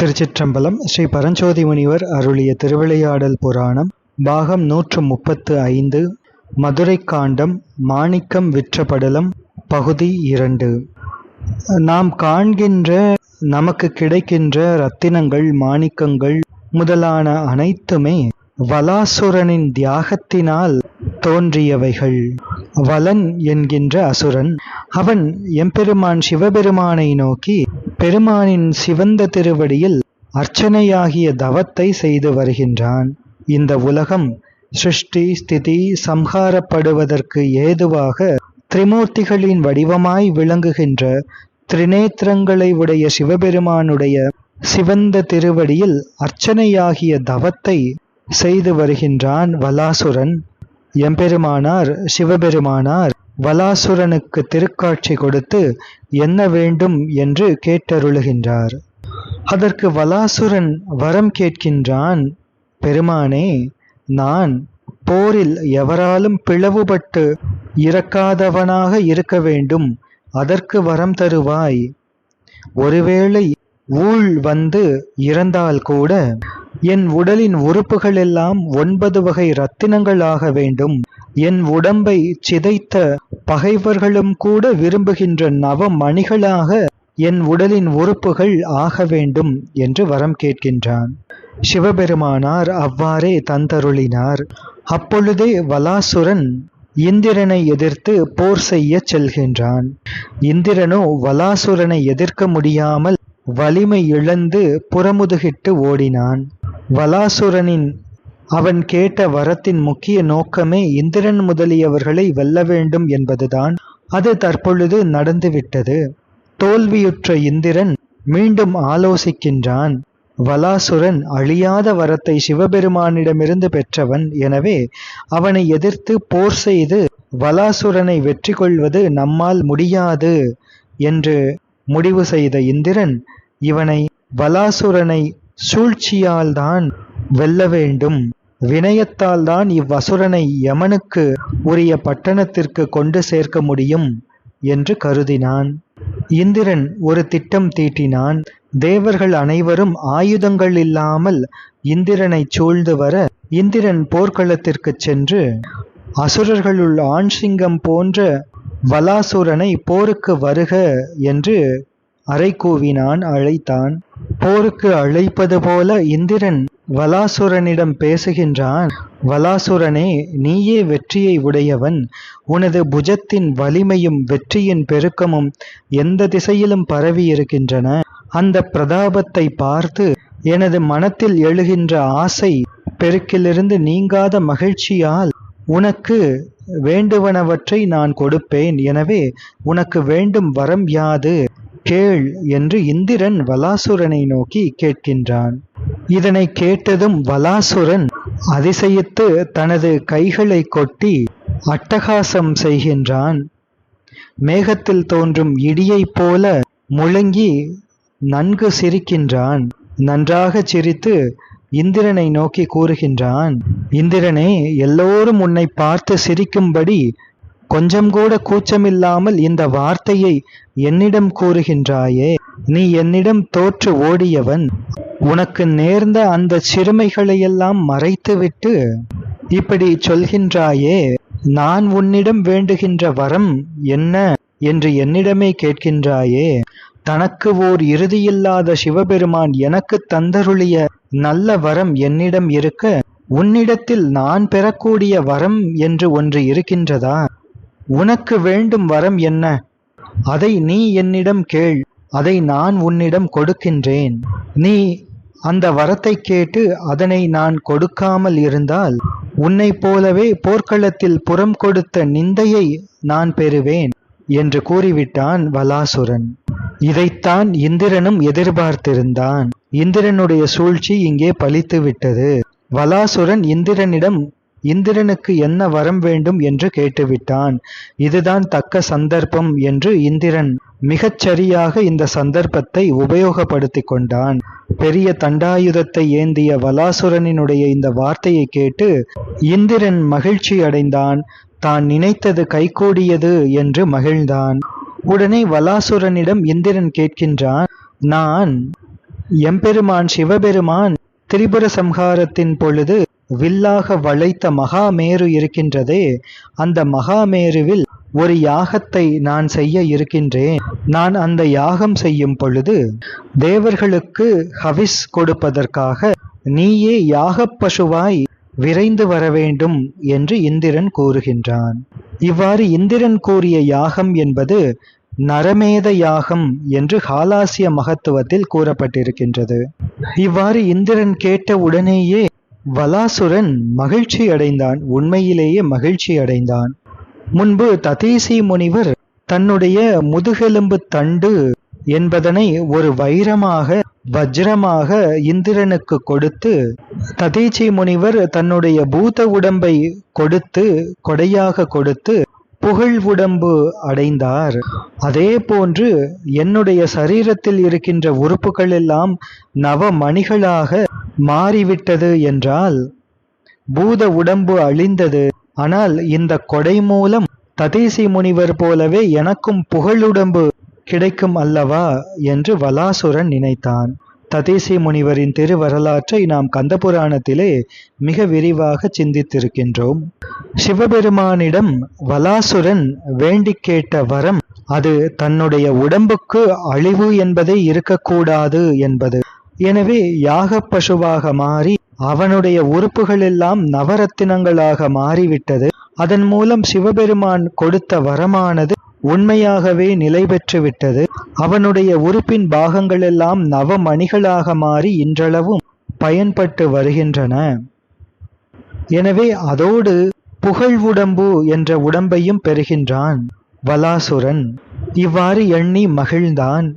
திருச்சிற்றம்பலம் ஸ்ரீ பரஞ்சோதி முனிவர் அருளிய திருவிளையாடல் புராணம் பாகம் நூற்று முப்பத்து ஐந்து மதுரை காண்டம் மாணிக்கம் விற்ற படலம் பகுதி இரண்டு. நாம் காண்கின்ற நமக்கு கிடைக்கின்ற ரத்தினங்கள் மாணிக்கங்கள் முதலான அனைத்துமே வலாசுரனின் தியாகத்தினால் தோன்றியவைகள். வலன் என்கின்ற அசுரன் அவன் எம்பெருமான் சிவபெருமானை நோக்கி பெருமானின் சிவந்த திருவடியில் அர்ச்சனையாகிய தவத்தை செய்து வருகின்றான். இந்த உலகம் சிருஷ்டி ஸ்திதி சம்ஹாரப்படுவதற்கு ஏதுவாக திரிமூர்த்திகளின் வடிவமாய் விளங்குகின்ற திரிநேத்திரங்களை உடைய சிவபெருமானுடைய சிவந்த திருவடியில் அர்ச்சனையாகிய தவத்தை செய்து வருகின்றான் வலாசுரன் எம்பெருமானார் சிவபெருமானார் வலாசுரனுக்கு திருக்காட்சி கொடுத்து என்ன வேண்டும்? என்று கேட்டருளுகின்றார். அதற்கு வலாசுரன் வரம் கேட்கின்றான் பெருமானே நான் போரில் எவராலும் பிளவுபட்டு இறக்காதவனாக இருக்க வேண்டும். அதற்கு வரம் தருவாய். ஒருவேளை ஊழ் வந்து இறந்தால் கூட என் உடலின் உறுப்புகள் எல்லாம் ஒன்பது வகை ரத்தினங்களாக வேண்டும். என் உடம்பை சிதைத்த பகைவர்களும் கூட விரும்புகின்ற நவ மணிகளாக என் உடலின் உறுப்புகள் ஆக வேண்டும் என்று வரம் கேட்கின்றான். சிவபெருமானார் அவ்வாறே தந்தருளினார். அப்பொழுதே வலாசுரன் இந்திரனை எதிர்த்து போர் செய்ய செல்கின்றான். இந்திரனோ வலாசுரனை எதிர்க்க முடியாமல் வலிமை இழந்து புறமுதுகிட்டு ஓடினான். வலாசுரனின் அவன் கேட்ட வரத்தின் முக்கிய நோக்கமே இந்திரன் முதலியவர்களை வெல்ல வேண்டும் என்பதுதான். அது தற்பொழுது நடந்துவிட்டது. தோல்வியுற்ற இந்திரன் மீண்டும் ஆலோசிக்கின்றான் வலாசுரன் அழியாத வரத்தை சிவபெருமானிடமிருந்து பெற்றவன். எனவே அவனை எதிர்த்து போர் செய்து வலாசுரனை வெற்றி கொள்வது நம்மால் முடியாது என்று முடிவு செய்த இந்திரன் இவனை வலாசுரனை சூழ்ச்சியால்தான் வெல்ல வேண்டும். வினயத்தால் தான் இவ்வசுரனை யமனுக்கு உரிய பட்டணத்திற்கு கொண்டு சேர்க்க முடியும் என்று கருதினான். இந்திரன் ஒரு திட்டம் தீட்டினான். தேவர்கள் அனைவரும் ஆயுதங்கள் இல்லாமல் இந்திரனை சூழ்ந்து வர இந்திரன் போர்க்களத்திற்கு சென்று அசுரர்களுள் ஆண் சிங்கம் போன்ற வலாசுரனை போருக்கு வருக என்று அறை கூவினான் அழைத்தான். போருக்கு அழைப்பது போல இந்திரன் வலாசுரனிடம் பேசுகின்றான் வலாசுரனே நீயே வெற்றியை உடையவன். உனது புஜத்தின் வலிமையும் வெற்றியின் பெருக்கமும் எந்த திசையிலும் பரவி இருக்கின்றன அந்த பிரதாபத்தை பார்த்து எனது மனத்தில் எழுகின்ற ஆசை பெருக்கிலிருந்து நீங்காத மகிழ்ச்சியால் உனக்கு வேண்டுவனவற்றை நான் கொடுப்பேன். எனவே உனக்கு வேண்டும் வரம் யாது? கேள் என்று இந்திரன் வலாசுரனை நோக்கி கேட்கின்றான். இதனை கேட்டதும் வலாசுரன் அதிசயித்து தனது கைகளை கொட்டி அட்டகாசம் செய்கின்றான். மேகத்தில் தோன்றும் இடியைப் போல முழங்கி நன்கு சிரிக்கின்றான். நன்றாக சிரித்து இந்திரனை நோக்கி கூறுகின்றான் இந்திரனே எல்லோரும் உன்னை பார்த்து சிரிக்கும்படி கொஞ்சம் கூட கூச்சமில்லாமல் இந்த வார்த்தையை என்னிடம் கூறுகின்றாயே? நீ என்னிடம் தோற்று ஓடியவன். உனக்கு நேர்ந்த அந்த சிறுமைகளையெல்லாம் மறைத்துவிட்டு இப்படி சொல்கின்றாயே? நான் உன்னிடம் வேண்டுகின்ற வரம் என்ன என்று என்னிடமே கேட்கின்றாயே? தனக்கு ஓர் இறுதியில்லாத சிவபெருமான் எனக்கு தந்தருளிய நல்ல வரம் என்னிடம் இருக்க உன்னிடத்தில் நான் பெறக்கூடிய வரம் என்று ஒன்று இருக்கின்றதா? உனக்கு வேண்டும் வரம் என்ன? அதை நீ என்னிடம் கேள் அதை நான் உன்னிடம் கொடுக்கின்றேன். நீ அந்த வரத்தை கேட்டு அதனை நான் கொடுக்காமல் இருந்தால் உன்னைப் போலவே போர்க்களத்தில் புறம் கொடுத்த நிந்தையை நான் பெறுவேன் என்று கூறிவிட்டான் வலாசுரன். இதைத்தான் இந்திரனும் எதிர்பார்த்திருந்தான். இந்திரனுடைய சூழ்ச்சி இங்கே பலித்து விட்டது வலாசுரன் இந்திரனிடம் இந்திரனுக்கு என்ன வரம் வேண்டும் என்று கேட்டுவிட்டான். இதுதான் தக்க சந்தர்ப்பம் என்று இந்திரன் மிகச்சரியாக இந்த சந்தர்ப்பத்தை உபயோகப்படுத்தி கொண்டான். பெரிய தண்டாயுதத்தை ஏந்திய வலாசுரனினுடைய இந்த வார்த்தையை கேட்டு இந்திரன் மகிழ்ச்சி அடைந்தான். தான் நினைத்தது கைகூடியது என்று மகிழ்ந்தான். உடனே வலாசுரனிடம் இந்திரன் கேட்கின்றான் நான் எம்பெருமான் சிவபெருமான் திரிபுர சம்ஹாரத்தின் பொழுது வில்லாக வளைத்த மகாமேரு இருக்கின்றதே அந்த மகாமேருவில் ஒரு யாகத்தை நான் செய்ய இருக்கின்றேன். நான் அந்த யாகம் செய்யும் பொழுது தேவர்களுக்கு ஹவிஸ் கொடுப்பதற்காக நீயே யாகப் பசுவாய் விரைந்து வர வேண்டும் என்று இந்திரன் கூறுகின்றான். இவ்வாறு இந்திரன் கூறிய யாகம் என்பது நரமேத யாகம் என்று ஹாலாசிய மகத்துவத்தில் கூறப்பட்டிருக்கின்றது. இவ்வாறு இந்திரன் கேட்ட உடனேயே வலாசுரன் மகிழ்ச்சி அடைந்தான் உண்மையிலேயே மகிழ்ச்சி அடைந்தான். முன்பு ததேசி முனிவர் தன்னுடைய முதுகெலும்பு தண்டு என்பதனை ஒரு வைரமாக வஜ்ரமாக இந்திரனுக்கு கொடுத்து ததேச்சி முனிவர் தன்னுடைய பூத உடம்பை கொடுத்து கொடையாக கொடுத்து புகழ் உடம்பு அடைந்தார். அதே போன்று என்னுடைய சரீரத்தில் இருக்கின்ற உறுப்புகள் எல்லாம் நவமணிகளாக மாறிவிட்டது என்றால் பூத உடம்பு அழிந்தது. ஆனால் இந்த கொடை மூலம் ததேசி முனிவர் போலவே எனக்கும் புகழுடம்பு கிடைக்கும் அல்லவா என்று வலாசுரன் நினைத்தான். ததேசி முனிவரின் திருவரலாற்றை நாம் கந்தபுராணத்திலே மிக விரிவாக சிந்தித்திருக்கின்றோம். சிவபெருமானிடம் வலாசுரன் வேண்டி கேட்ட வரம் அது தன்னுடைய உடம்புக்கு அழிவு என்பதே இருக்கக்கூடாது என்பது. எனவே யாக பசுவாக மாறி அவனுடைய உறுப்புகள் எல்லாம் நவரத்தினங்களாக மாறிவிட்டது. அதன் மூலம் சிவபெருமான் கொடுத்த வரமானது உண்மையாகவே நிலை பெற்றுவிட்டது. அவனுடைய உறுப்பின் பாகங்கள் எல்லாம் நவமணிகளாக மாறி இன்றளவும் பயன்பட்டு வருகின்றன. எனவே அதோடு புகழ் உடம்பு என்ற உடம்பையும் பெறுகின்றான் வலாசுரன். இவ்வாறு எண்ணி மகிழ்ந்தான்.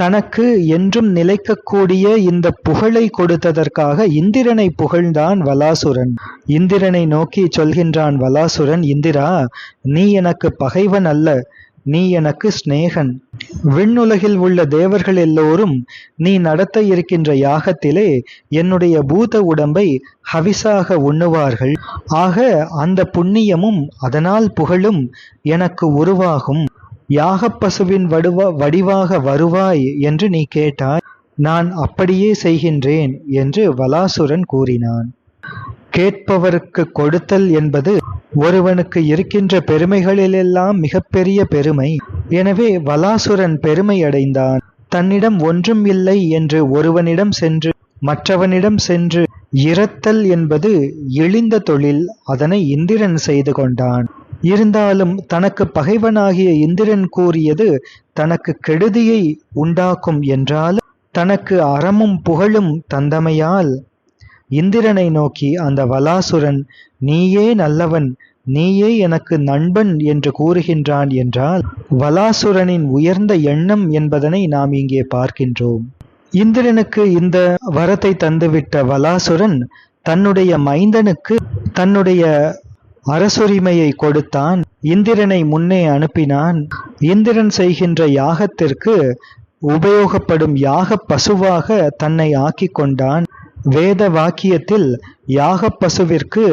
தனக்கு என்றும் நிலைக்கக்கூடிய இந்த புகழை கொடுத்ததற்காக இந்திரனை புகழ்ந்தான் வலாசுரன். இந்திரனை நோக்கி சொல்கின்றான் வலாசுரன் இந்திரா நீ எனக்கு பகைவன் அல்ல நீ எனக்கு சிநேகன். விண்ணுலகில் உள்ள தேவர்கள் எல்லோரும் நீ நடத்த இருக்கின்ற யாகத்திலே என்னுடைய பூத உடம்பை ஹவிசாக உண்ணுவார்கள். ஆக அந்த புண்ணியமும் அதனால் புகழும் எனக்கு உருவாகும். யாகப்பசுவின் வடுவா வடிவாக வருவாய் என்று நீ கேட்டாய் நான் அப்படியே செய்கின்றேன் என்று வலாசுரன் கூறினான். கேட்பவருக்கு கொடுத்தல் என்பது ஒருவனுக்கு இருக்கின்ற பெருமைகளிலெல்லாம் மிகப்பெரிய பெருமை. எனவே வலாசுரன் பெருமை அடைந்தான் தன்னிடம் ஒன்றும் இல்லை என்று ஒருவனிடம் சென்று மற்றவனிடம் சென்று இறத்தல் என்பது இழிந்த தொழில் அதனை இந்திரன் செய்து கொண்டான். இருந்தாலும் தனக்கு பகைவனாகிய இந்திரன் கூறியது தனக்கு கெடுதியை உண்டாக்கும் என்றாலும் தனக்கு அறமும் புகழும் தந்தமையால். இந்திரனை நோக்கி அந்த வலாசுரன் நீயே நல்லவன் நீயே எனக்கு நண்பன் என்று கூறுகின்றான் என்றால் வலாசுரனின் உயர்ந்த எண்ணம் என்பதனை நாம் இங்கே பார்க்கின்றோம். இந்திரனுக்கு இந்த வரத்தை தந்துவிட்ட வலாசுரன் தன்னுடைய மைந்தனுக்கு தன்னுடைய அரசுரிமையை கொடுத்தான். இந்திரனை முன்னே அனுப்பினான். இந்திரன் செய்கின்ற யாகத்திற்கு உபயோகப்படும் யாக பசுவாக தன்னை ஆக்கி கொண்டான். வேத வாக்கியத்தில் யாக பசுவிற்கு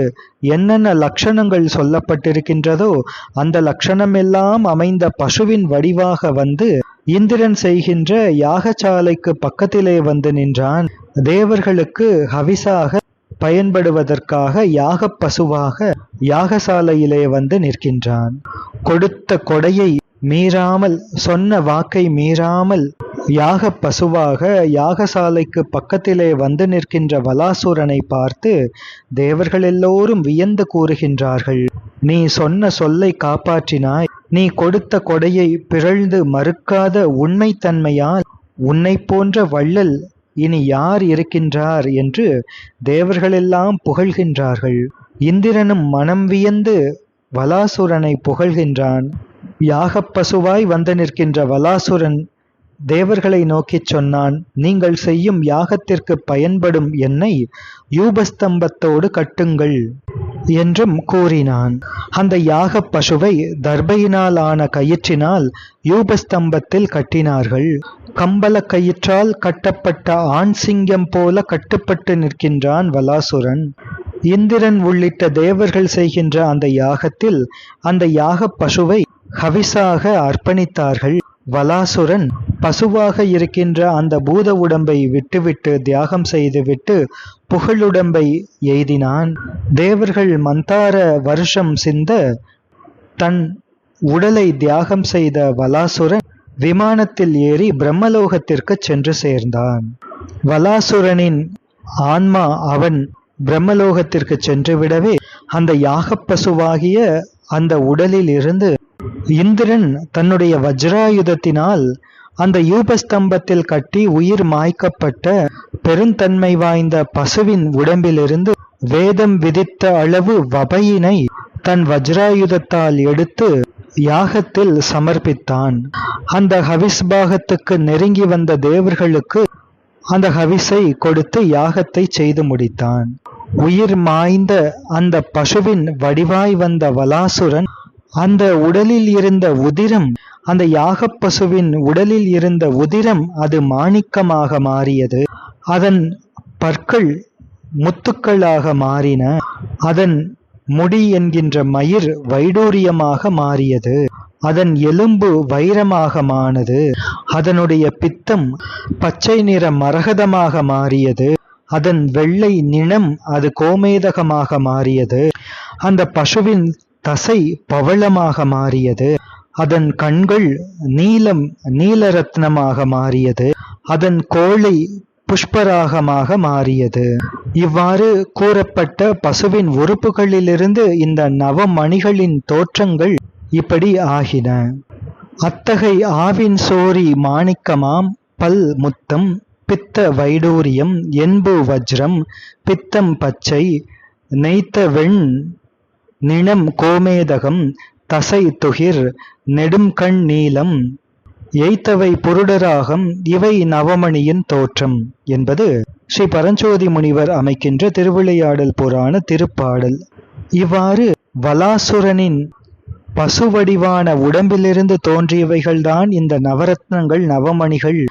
என்னென்ன லட்சணங்கள் சொல்லப்பட்டிருக்கின்றதோ அந்த லட்சணமெல்லாம் அமைந்த பசுவின் வடிவாக வந்து இந்திரன் செய்கின்ற யாகசாலைக்கு பக்கத்திலே வந்து நின்றான். தேவர்களுக்கு ஹவிசாக பயன்படுவதற்காக யாக பசுவாக யாகசாலையிலே வந்து நிற்கின்றான். கொடுத்த கொடையை மீறாமல் சொன்ன வாக்கை மீறாமல் யாக பசுவாக யாகசாலைக்கு பக்கத்திலே வந்து நிற்கின்ற வலாசுரனை பார்த்து தேவர்கள் எல்லோரும் வியந்து கூறுகின்றார்கள். நீ சொன்ன சொல்லை காப்பாற்றினாய். நீ கொடுத்த கொடையை பிறழ்ந்து மறுக்காத உண்மைத்தன்மையால் உன்னை போன்ற வள்ளல் இனி யார் இருக்கின்றார் என்று தேவர்களெல்லாம் புகழ்கின்றார்கள். இந்திரனும் மனம் வியந்து வலாசுரனை புகழ்கின்றான். யாகப் பசுவாய் வந்து நிற்கின்ற வலாசுரன் தேவர்களை நோக்கிச் சொன்னான் நீங்கள் செய்யும் யாகத்திற்கு பயன்படும் என்னை யூபஸ்தம்பத்தோடு கட்டுங்கள். என்றும் கூறினான். அந்த யாக பசுவை தர்பையினால் ஆன கயிற்றினால் யூபஸ்தம்பத்தில் கட்டினார்கள். கம்பள கயிற்றால் கட்டப்பட்ட ஆண் சிங்கம் போல கட்டுப்பட்டு நிற்கின்றான் வலாசுரன். இந்திரன் உள்ளிட்ட தேவர்கள் செய்கின்ற அந்த யாகத்தில் அந்த யாக பசுவை ஹவிசாக அர்ப்பணித்தார்கள். வலாசுரன் பசுவாக இருக்கின்ற அந்த பூத உடம்பை விட்டுவிட்டு தியாகம் செய்துவிட்டு புகழுடம்பை எய்தினான். தேவர்கள் மந்தார வருஷம் சிந்த தன் உடலை தியாகம் செய்த வலாசுரன் விமானத்தில் ஏறி பிரம்மலோகத்திற்கு சென்று சேர்ந்தான். வலாசுரனின் ஆன்மா அவன் பிரம்மலோகத்திற்கு சென்று விடவே அந்த யாகப்பசுவாகிய அந்த உடலில் இருந்து இந்திரன் தன்னுடைய வஜ்ராயுதத்தினால் அந்த யூபஸ்தம்பத்தில் கட்டி உயிர் மாய்க்கப்பட்ட பெருந்தன்மை வாய்ந்த பசுவின் உடம்பிலிருந்து வேதம் விதித்த அளவு வபையினை தன் வஜ்ராயுதத்தால் எடுத்து யாகத்தில் சமர்ப்பித்தான். அந்த ஹவிஸ் பாகத்துக்கு நெருங்கி வந்த தேவர்களுக்கு அந்த ஹவிஸை கொடுத்து யாகத்தை செய்து முடித்தான். உயிர் மாய்ந்த அந்த பசுவின் வடிவாய் வந்த வலாசுரன் அந்த உடலில் இருந்த உதிரம் அந்த யாகப்பசுவின் உடலில் இருந்த உதிரம் அது மாணிக்கமாக மாறியது. அதன் பற்கள் முத்துக்களாக மாறின. அதன் முடி என்கின்ற மயிர் வைடூரியமாக மாறியது. அதன் எலும்பு வைரமாக மானது. அதனுடைய பித்தம் பச்சை நிற மரகதமாக மாறியது. அதன் வெள்ளை நிணம் அது கோமேதகமாக மாறியது. அந்த பசுவின் தசை பவளமாக மாறியது. அதன் கண்கள் நீலம் நீலரத்னமாக மாறியது. அதன் கோழை புஷ்பராகமாக மாறியது. இவ்வாறு கூறப்பட்ட பசுவின் உறுப்புகளிலிருந்து இந்த நவமணிகளின் தோற்றங்கள் இப்படி ஆகின. அத்தகை ஆவின் சோரி மாணிக்கமாம் பல் முத்தம் பித்த வைடூரியம் என்பு வஜ்ரம் பித்தம் பச்சை நெய்த்த வெண் நிணம் கோமேதகம் தசை துகிர் நெடும்கண் நீலம் எய்த்தவை புருடராகம் இவை நவமணியின் தோற்றம் என்பது ஸ்ரீ பரஞ்சோதி முனிவர் அமைக்கின்ற திருவிளையாடல் புராண திருப்பாடல். இவ்வாறு வலாசுரனின் பசுவடிவான உடம்பிலிருந்து தோன்றியவைகள்தான் இந்த நவரத்னங்கள் நவமணிகள்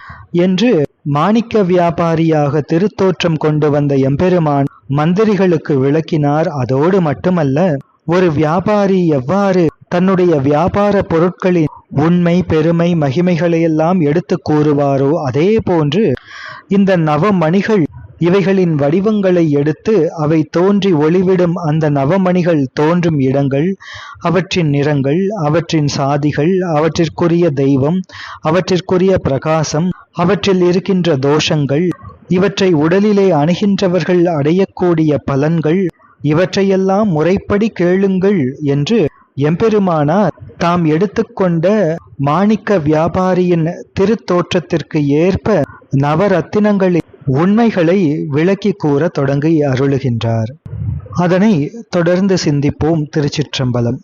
என்று மாணிக்க வியாபாரியாக திருத்தோற்றம் கொண்டு வந்த எம்பெருமான் மந்திரிகளுக்கு விளக்கினார். அதோடு மட்டுமல்ல ஒரு வியாபாரி எவ்வாறு தன்னுடைய வியாபார பொருட்களின் உண்மை பெருமை மகிமைகளையெல்லாம் எடுத்து கூறுவாரோ அதே போன்று இந்த நவமணிகள் இவைகளின் வடிவங்களை எடுத்து அவை தோன்றி ஒளிவிடும் அந்த நவமணிகள் தோன்றும் இடங்கள் அவற்றின் நிறங்கள் அவற்றின் சாதிகள் அவற்றிற்குரிய தெய்வம் அவற்றிற்குரிய பிரகாசம் அவற்றில் இருக்கின்ற தோஷங்கள் இவற்றை உடலிலே அணுகின்றவர்கள் அடையக்கூடிய பலன்கள் இவற்றையெல்லாம் முறைப்படி கேளுங்கள் என்று எம்பெருமானார் தாம் எடுத்துக்கொண்ட மாணிக்க வியாபாரியின் திருத்தோற்றத்திற்கு ஏற்ப நவரத்தினங்களின் உண்மைகளை விளக்கி கூற தொடங்கி அருளுகின்றார். அதனை தொடர்ந்து சிந்திப்போம் திருச்சிற்றம்பலம்.